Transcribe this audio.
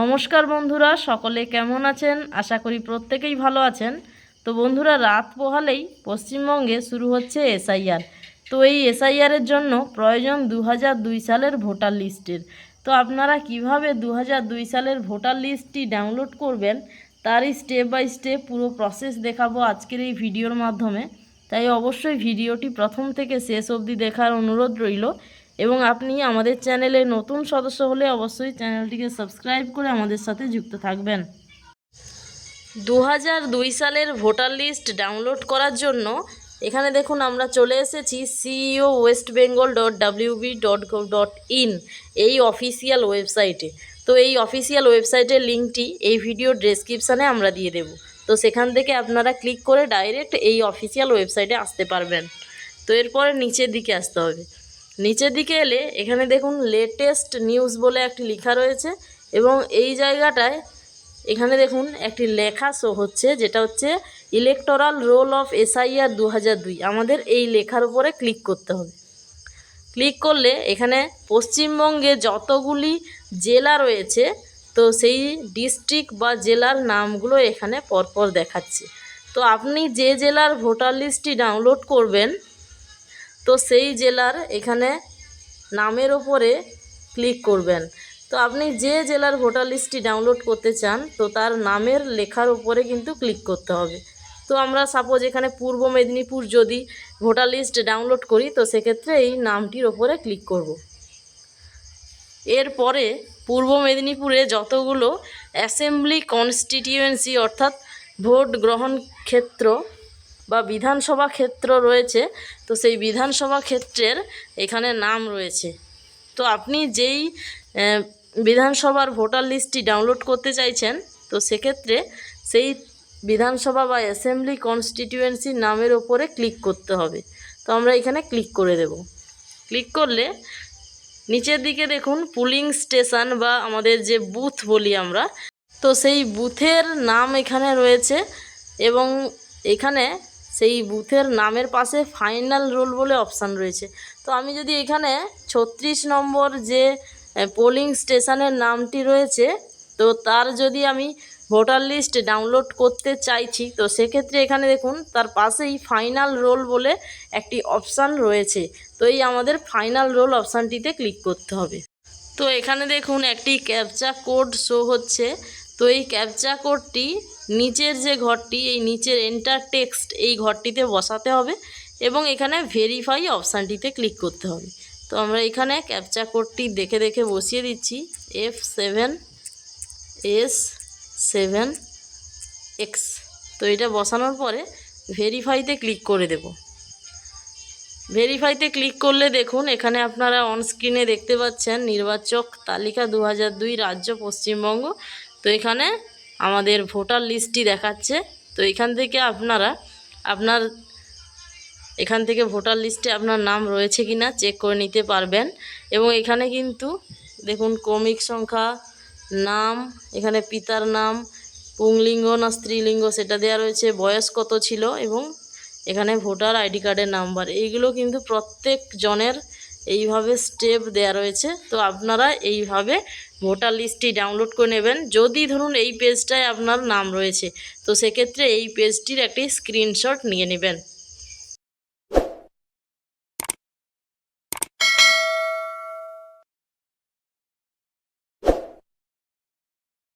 নমস্কার বন্ধুরা, সকলে কেমন আছেন? আশা করি প্রত্যেকেই ভালো আছেন। তো বন্ধুরা, রাত পোহালেই পশ্চিমবঙ্গে শুরু হচ্ছে এসআইআর। তো এই এসআইআরের জন্য প্রয়োজন দু সালের ভোটার লিস্টের। তো আপনারা কীভাবে দু সালের ভোটার লিস্টটি ডাউনলোড করবেন, তারই স্টেপ বাই স্টেপ পুরো প্রসেস দেখাবো আজকের এই ভিডিওর মাধ্যমে। তাই অবশ্যই ভিডিওটি প্রথম থেকে শেষ অবধি দেখার অনুরোধ রইল। এবং আপনি আমাদের চ্যানেলে নতুন সদস্য হলে অবশ্যই চ্যানেলটিকে সাবস্ক্রাইব করে আমাদের সাথে যুক্ত থাকবেন। দু সালের ভোটার লিস্ট ডাউনলোড করার জন্য এখানে দেখুন আমরা চলে এসেছি CEO West Bengal dot WB dot gov dot in এই অফিসিয়াল ওয়েবসাইটে তো এই অফিসিয়াল ওয়েবসাইটের লিঙ্কটি এই ভিডিও ডেসক্রিপশানে আমরা দিয়ে দেব। তো সেখান থেকে আপনারা ক্লিক করে ডাইরেক্ট এই অফিসিয়াল ওয়েবসাইটে আসতে পারবেন। তো এরপরে নিচের দিকে আসতে হবে। নিচের দিকে এলে এখানে দেখুন লেটেস্ট নিউজ বলে একটি লেখা রয়েছে এবং এই জায়গাটায় এখানে দেখুন একটি লেখা শো হচ্ছে, যেটা হচ্ছে ইলেকটোরাল রোল অফ এসআইআর দু হাজার দুই। আমাদের এই লেখার উপরে ক্লিক করতে হবে। ক্লিক করলে এখানে পশ্চিমবঙ্গে যতগুলি জেলা রয়েছে, তো সেই ডিস্ট্রিক্ট বা জেলার নামগুলো এখানে পরপর দেখাচ্ছে। তো আপনি যে জেলার ভোটার লিস্টটি ডাউনলোড করবেন তো সেই জেলার এখানে নামের ওপরে ক্লিক করবেন তো আপনি যে জেলার ভোটার লিস্টটি ডাউনলোড করতে চান, তো তার নামের লেখার উপরে কিন্তু ক্লিক করতে হবে তো আমরা সাপোজ এখানে পূর্ব মেদিনীপুর যদি ভোটার লিস্ট ডাউনলোড করি, তো সেক্ষেত্রে এই নামটির ওপরে ক্লিক করব। এরপরে পূর্ব মেদিনীপুরে যতগুলো অ্যাসেম্বলি কনস্টিটিউয়েন্সি অর্থাৎ ভোট গ্রহণ ক্ষেত্র বা বিধানসভা ক্ষেত্র রয়েছে, তো সেই বিধানসভা ক্ষেত্রের এখানে নাম রয়েছে। তো আপনি যেই বিধানসভার ভোটার লিস্টটি ডাউনলোড করতে চাইছেন, তো সেক্ষেত্রে সেই বিধানসভা বা অ্যাসেম্বলি কনস্টিটিউয়েন্সির নামের ওপরে ক্লিক করতে হবে। তো আমরা এখানে ক্লিক করে দেব। ক্লিক করলে নিচের দিকে দেখুন, পুলিং স্টেশন বা আমাদের যে বুথ বলি আমরা, তো সেই বুথের নাম এখানে রয়েছে এবং এখানে সেই বুথের নামের পাশে ফাইনাল রোল বলে অপশান রয়েছে। তো আমি যদি এখানে ছত্রিশ নম্বর যে পোলিং স্টেশনের নামটি রয়েছে, তো তার যদি আমি ভোটার লিস্ট ডাউনলোড করতে চাইছি, তো সেক্ষেত্রে এখানে দেখুন, তার পাশেই ফাইনাল রোল বলে একটি অপশান রয়েছে। তো এই আমাদের ফাইনাল রোল অপশানটিতে ক্লিক করতে হবে। তো এখানে দেখুন, একটি ক্যাপচা কোড শো হচ্ছে। তো এই ক্যাপচা কোডটি নিচের যে ঘরটি, এই নিচের এন্টার টেক্সট এই ঘরটিতে বসাতে হবে এবং এখানে ভেরিফাই অপশানটিতে ক্লিক করতে হবে। তো আমরা এখানে ক্যাপচা কোডটি দেখে দেখে বসিয়ে দিচ্ছি। F seven S seven X তো এটা বসানোর পরে ভেরিফাইতে ক্লিক করে দেব। ভেরিফাইতে ক্লিক করলে দেখুন এখানে আপনারা অনস্ক্রিনে দেখতে পাচ্ছেন নির্বাচক তালিকা দু রাজ্য পশ্চিমবঙ্গ। তো এখানে আমাদের ভোটার লিস্টটি দেখাচ্ছে। তো এখান থেকে আপনারা, আপনার এখান থেকে ভোটার লিস্টে আপনার নাম রয়েছে কি না চেক করে নিতে পারবেন। এবং এখানে কিন্তু দেখুন ক্রমিক সংখ্যা, নাম, এখানে পিতার নাম, পুংলিঙ্গ না স্ত্রীলিঙ্গ সেটা দেওয়া রয়েছে, বয়স কত ছিল এবং এখানে ভোটার আইডি কার্ডের নাম্বার। এইগুলো কিন্তু প্রত্যেক জনের এইভাবে স্টেপ দেওয়া রয়েছে। তো আপনারা এইভাবে ভোটার লিস্টটি ডাউনলোড করে নেবেন। যদি ধরুন এই পেজটায় আপনার নাম রয়েছে, তো সেক্ষেত্রে এই পেজটির একটি স্ক্রিনশট নিয়ে নেবেন।